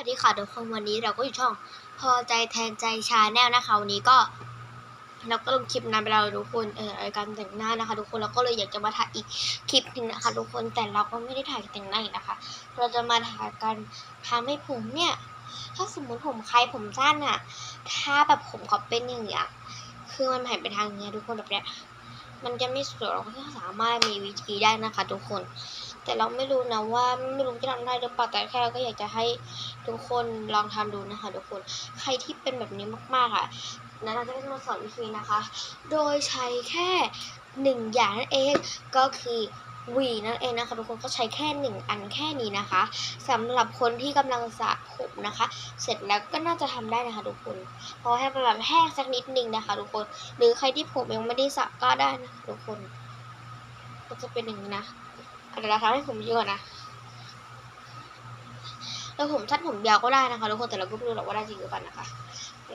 วัสดีค่ะทุกคนวันนี้เราก็อยู่ช่องพอใจแทนใจชาแนลนะคะวันนี้ก็เราก็ลงคลิปนานไปแล้วทุกคนเออการแต่งหน้านะคะ ทุกคนเราก็เลยอยากจะมาถ่ายอีกคลิปหนึงนะคะ ทุกคนแต่เราก็ไม่ได้ถ่ายแต่งหน้าอีกนะคะ เราจะมาถ่ายกันทำให้ผมเนี่ย ถ้าสมมติผมใครผมสั้นอะถ้าแบบผมเขาเป็นอย่างเงี้ยคือมันหันไปทางเนี้ยทุกคนแบบเนี้ยมันจะไม่สวยเราก็สามารถมีวิธีได้นะคะ ทุกคน แต่เราไม่รู้นะว่าไม่รู้จะทำได้หรือเปล่าแต่แค่เราก็อยากจะให้ทุกคนลองทำดูนะคะทุกคนใครที่เป็นแบบนี้มากๆอะนั้นเราจะได้มาสอนวิธีนะคะ โดยใช้แค่หนึ่งอย่างนั่นเองก็คือวีนั่นเองนะคะทุกคนก็ใช้แค่หนึ่งอันแค่นี้นะคะสำหรับคนที่กำลังสระผมนะคะ เสร็จแล้วก็น่าจะทำได้นะคะทุกคนเพราะให้มันแบบแห้งสักนิดนึงนะคะทุกคน หรือใครที่ผมยังไม่ได้สระก็ได้นะคะทุกคน ก็จะเป็นอย่างนี้นะ เดี๋ยวเราทำให้ผมเยอะนะแล้วผมสั้นผมยาวก็ได้นะคะทุกคนแต่เราก็ไม่รู้หรอกว่าได้จริงหรือเปล่านะคะ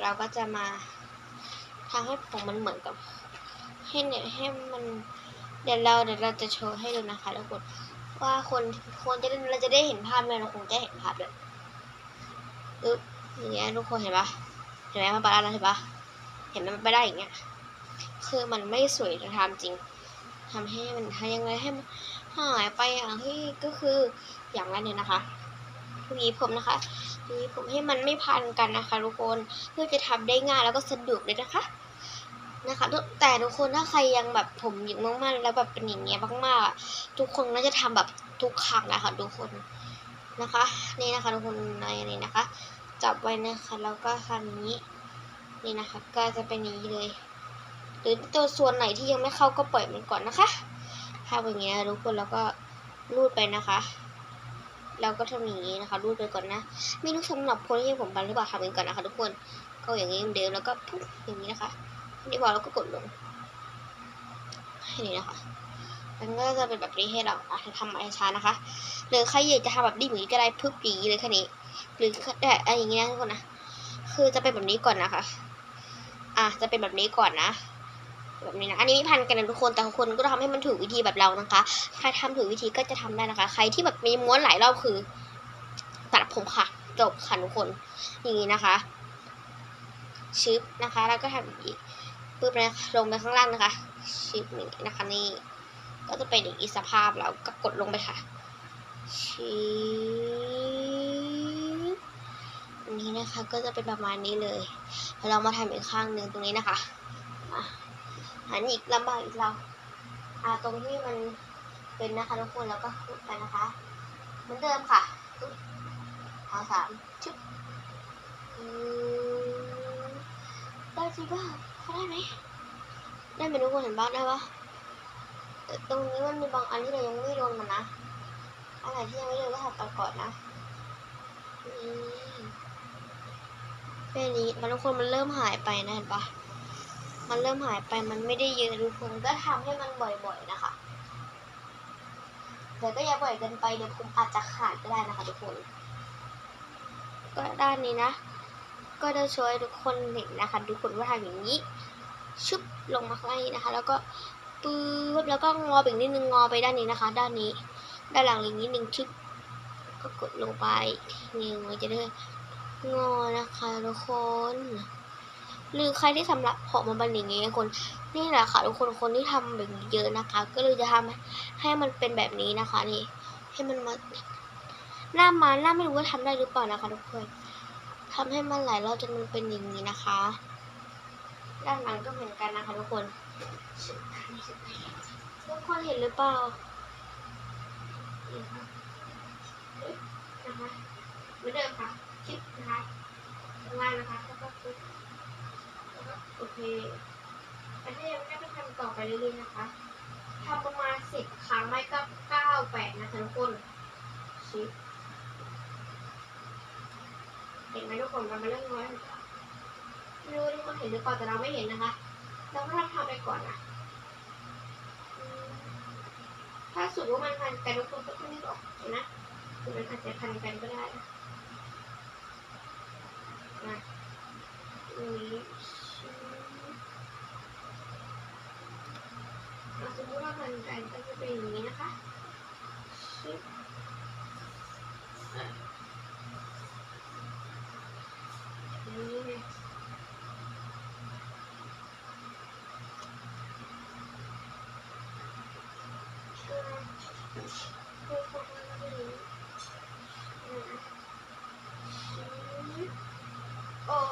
เราก็จะมาทำให้ผมมันเหมือนกับให้เนี่ยให้มันเดี๋ยวเราเดี๋ยวเราจะโชว์ให้ดูนะคะทุกคนว่าคนคนจะได้เราจะได้เห็นภาพไหมเราคงจะเห็นภาพเลยอึ๊บอย่างเงี้ยทุกคนเห็นปะเห็นไหมมันไปได้แล้วเห็นปะเห็นไหมมันไปได้อย่างเงี้ยคือมันไม่สวยจะทำจริงทำให้มันทำยังไงให้ หายไปอย่างที่ก็คืออย่างแรกเลยนะคะหวีผมนะคะหวีผมให้มันไม่พันกันนะคะ ทุกคนเพื่อจะทำได้ง่ายแล้วก็สะดวกเลยนะคะ นะคะ แต่ทุกคนถ้าใครยังแบบผมหยิกมากๆ แล้วแบบเป็นอย่างเงี้ยมากๆ ทุกคนน่าจะทำแบบทุกครั้งนะคะทุกคนนะคะ นี่นะคะ ทุกคนในนี้นะคะ จับไว้นะคะแล้วก็ทำนี้นี่นะคะ ก็จะเป็นนี้เลย หรือตัวส่วนไหนที่ยังไม่เข้าก็ปล่อยมันก่อนนะคะ ทำอย่างเงี้ยทุกคนแล้วก็รูดไปนะคะแล้วก็ทำอย่างนี้นะคะรูดไปก่อนนะไม่รู้สำหรับคนที่ผมบันหรือเปล่าทำกันก่อนนะคะทุกคนก็อย่างนี้เดิมแล้วก็ปุ๊บอย่างนี้นะคะนี่พอกแล้วก็กดลงให้นี่นะคะมันก็จะเป็นแบบนี้ให้เราอะทำมาช้านะคะหรือใครอยากจะทำแบบนี้เหมือนก็ได้พึบอย่างนี้เลยแค่นี้ หรือแต่อะไรอย่างเงี้ยทุกคนนะคือจะเป็นแบบนี้ก่อนนะคะ อะจะเป็นแบบนี้ก่อนนะ แบบนี้นะ อันนี้ไม่พันกันนะทุกคน แต่ทุกคนก็ทำให้มันถูกวิธีแบบเรานะคะ ใครทำถูกวิธีก็จะทำได้นะคะ ใครที่แบบมีม้วนหลายรอบคือ ตัดผมค่ะ จบค่ะทุกคน อย่างนี้นะคะ ชึบนะคะ แล้วก็ทำอีกปึ๊บนะลงไปข้างล่างนะคะ ชึบนี่นะคะนี่ ก็จะเป็นอย่างอีสภาพแล้วก็กดลงไปค่ะชึบอันนี้นะคะก็จะเป็นประมาณนี้เลยแล้วเรามาทำอีกข้างหนึ่งตรงนี้นะคะอะ หันอีกลำบากอีกเราอ่าตรงที่มันเป็นนะคะทุกคนแล้วก็ขุดไปนะคะเหมือนเดิมค่ะตุ๊บเอาสามชึบได้จริงป่ะเขาได้ไหมได้ไหมทุกคนเห็นบ้างได้ปะแต่ตรงนี้มันมีบางอันที่เรายังไม่โดนมันนะอันไหนที่ยังไม่โดนก็ทำไปก่อนนะนี่เป็นอย่างนี้มันทุกคนมันเริ่มหายไปนะเห็นปะ มันเริ่มหายไปมันไม่ได้เยอะทุกคนก็ทำให้มันบ่อยๆนะคะแต่ก็อย่าบ่อยเกินไปเดี๋ยวผมอาจจะขาดก็ได้นะคะทุกคน ก็ด้านนี้นะ ก็จะช่วยทุกคนเห็นนะคะ ทุกคนว่าทำอย่างนี้ชุบลงมาข้างนี้นะคะ แล้วก็ปื๊บแล้วก็งอไปอีกนิดนึงงอไปด้านนี้นะคะ ด้านนี้ ด้านหลังอีกนิดนึงชึบก็กดลงไปนี่มันจะได้งอนะคะทุกคน หรือใครที่สำหรับผมมันเป็นอย่างนี้คนนี่แหละค่ะทุกคนคนที่ทำแบบนี้เยอะนะคะ ก็เลยจะทำให้มันเป็นแบบนี้นะคะ นี่ ให้มันมาหน้ามาหน้าไม่รู้ว่าทำได้หรือเปล่านะคะทุกคนทำให้มันหลายรอบจนมันเป็นอย่างนี้นะคะ ด้านหลังก็เหมือนกันนะคะ ทุกคน ทุกคนเห็นหรือเปล่านะคะเหมือนเดิมค่ะคลิปนะคะง่างนะคะแล้วก็ โอเคแต่ถ้ยังไม่ได้ทำต่อไปเรื่อยๆนะคะทำประมาณสิบครั้งไม่ก็เก้าแปดนะคะทุกคนชิปเห็นไหมทุกคนมันมาเริ่มน้อยไม่รู้ทุกคนเห็นหรือเปล่าแต่เราไม่เห็นนะคะ เราก็ทำทำไปก่อนนะอืมถ้าสุดว่ามันพันกันทุกคนก็ต้องรีบออกนะคือมันอาจจะพันกันก็ได้นะนะอืม สมมติว่าผ่านไปก็จะเป็นอย่างนี้นะคะ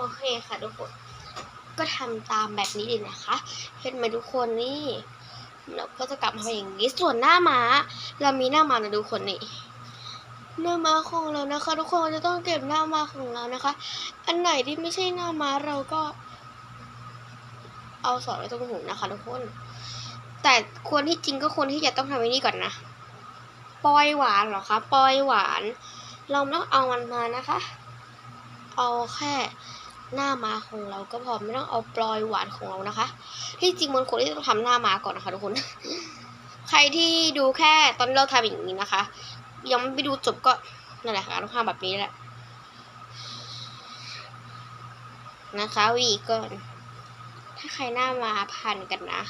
โอเคค่ะทุกคน ก็ทำตามแบบนี้ดีนะคะ เห็นไหมทุกคนนี่ เราก็จะกลับมาเป็นอย่างนี้ ส่วนหน้าม้า เรามีหน้าม้านะทุกคนนี่หน้าม้าของเรานะคะ ทุกคนจะต้องเก็บหน้าม้าของเรานะคะ อันไหนที่ไม่ใช่หน้าม้าเราก็ เอาสอดไว้ตรงหูนะคะ ทุกคน แต่ควรที่จริงก็ควรที่จะต้องทำไว้นี่ก่อนนะปอยหวานเหรอคะปอยหวาน เราไม่ต้องเอามันมานะคะ เอาแค่ หน้าม้าของเราก็พอไม่ต้องเอาปลอยหวานของเรานะคะ ที่จริงมันควรที่จะต้องทำหน้าม้าก่อนนะคะทุกคน ใครที่ดูแค่ตอนเราทำอย่างนี้นะคะ ยังไม่ไปดูจบก็นั่นแหละค่ะต้องทำแบบนี้แหละนะคะวีก่อน ถ้าใครหน้ามาพันกันนะ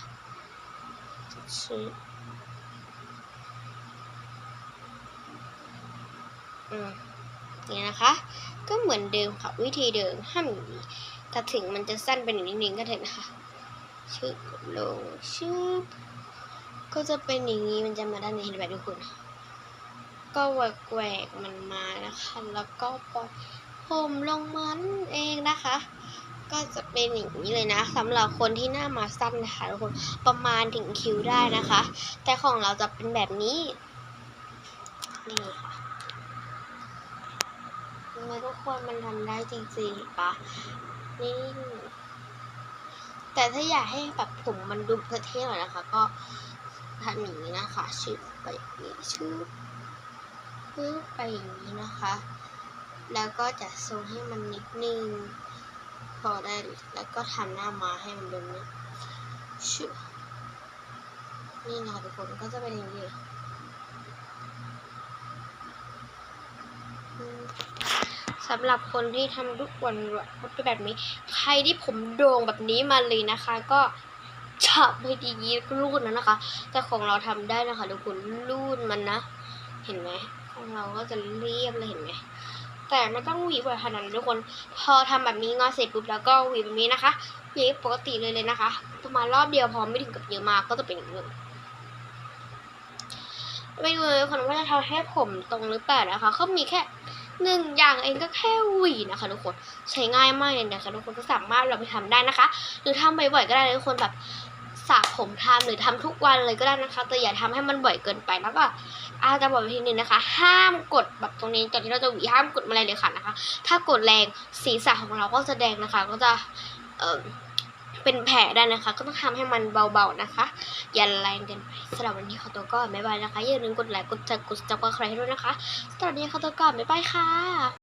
ชื่ออืม เนี่ยนะคะ ก็เหมือนเดิมค่ะวิธีเดิมห้ามอย่างนี้แต่ถึงมันจะสั้นเป็นนิดนึงก็เถอะนะคะชึบลงชึบก็จะเป็นอย่างนี้มันจะมาด้านนี้เห็นไหมทุกคนก็แหวกแหวกมันมานะคะ แล้วก็ปล่อยผมลงมันเองนะคะ ก็จะเป็นอย่างนี้เลยนะสำหรับคนที่หน้ามาสั้นนะคะทุกคนประมาณถึงคิ้วได้นะคะ แต่ของเราจะเป็นแบบนี้นี่ค่ะ ทำไมทุกคนมันทำได้จริงๆปะนี่แต่ถ้าอยากให้แบบผมมันดูเท่ๆหน่อยนะคะ ก็ทำอย่างนี้นะคะชืบไปอย่างนี้ชืบปึ๊บไปอย่างนี้นะคะ แล้วก็จะทรงให้มันนิดนึงพอได้แล้วก็ทำหน้ามาให้มันเป็นนี้ชื่อนี่นะคะทุกคนก็จะเป็นอย่างนี้อืม สำหรับคนที่ทำทุกวันเป็นแบบนี้ ใครที่ผมโด่งแบบนี้มาเลยนะคะ ก็ฉับให้ดีรูดนะนะคะ แต่ของเราทำได้นะคะทุกคนรูดมันนะ เห็นไหมของเราก็จะเรียบเลยเห็นไหมแต่ไม่ต้องหวีบ่อยขนาดนั้นทุกคน พอทำแบบนี้งอเสร็จปุ๊บแล้วก็หวีแบบนี้นะคะหวีปกติเลยเลยนะคะ ประมาณรอบเดียวพอไม่ถึงกับเยอะมากก็จะเป็นอย่างนี้ไม่รู้เลยคนว่าจะทำให้ผมตรงหรือเปล่านะคะเขามีแค่ หนึ่งอย่างเองก็แค่หวีนะคะทุกคนใช้ง่ายมากเลยนะคะทุกคนก็สามารถเราไปทำได้นะคะ หรือทำบ่อยๆก็ได้ทุกคนแบบสระผมทำหรือทำทุกวันเลยก็ได้นะคะแต่อย่าทำให้มันบ่อยเกินไปแล้วก็อาจจะบอกทีนึงนะคะ ห้ามกดแบบตรงนี้ตอนที่เราจะหวีห้ามกดอะไรเลยค่ะนะคะ ถ้ากดแรงศีรษะของเราก็จะแดงนะคะ ก็จะเออ เป็นแผลได้นะคะ ก็ต้องทำให้มันเบาๆนะคะ อย่าแรงเกินไปสำหรับวันนี้ขอตัวก่อนบ๊ายบายนะคะอย่าลืมกดไลค์กดแชร์กดซับสไครต์ให้ด้วยนะคะสำหรับวันนี้ขอตัวก่อนบ๊ายบายค่ะ